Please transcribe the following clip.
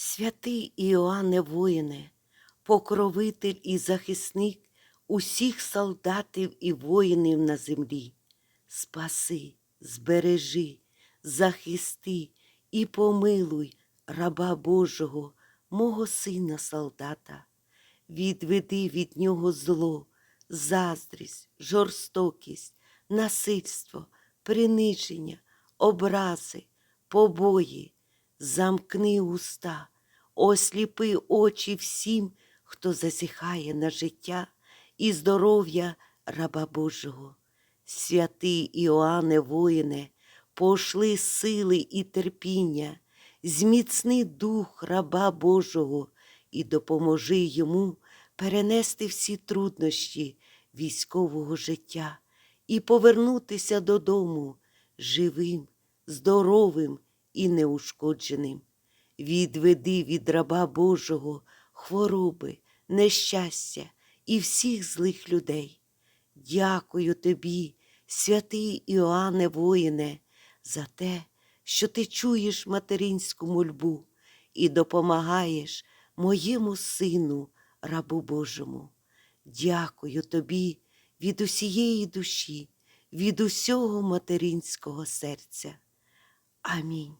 Святий Іоанне воїне, покровитель і захисник усіх солдатів і воїнів на землі, спаси, збережи, захисти і помилуй раба Божого, мого сина солдата, відведи від нього зло, заздрість, жорстокість, насильство, приниження, образи, побої, замкни уста, осліпи очі всім, хто засіхає на життя і здоров'я раба Божого. Святий Іоанне воїне, пошли сили і терпіння, зміцни дух раба Божого і допоможи йому перенести всі труднощі військового життя і повернутися додому живим, здоровим і неушкодженим. Відведи від раба Божого хвороби, нещастя і всіх злих людей. Дякую тобі, святий Іоанне воїне, за те, що ти чуєш материнську мольбу і допомагаєш моєму сину, рабу Божому. Дякую тобі від усієї душі, від усього материнського серця. Амінь.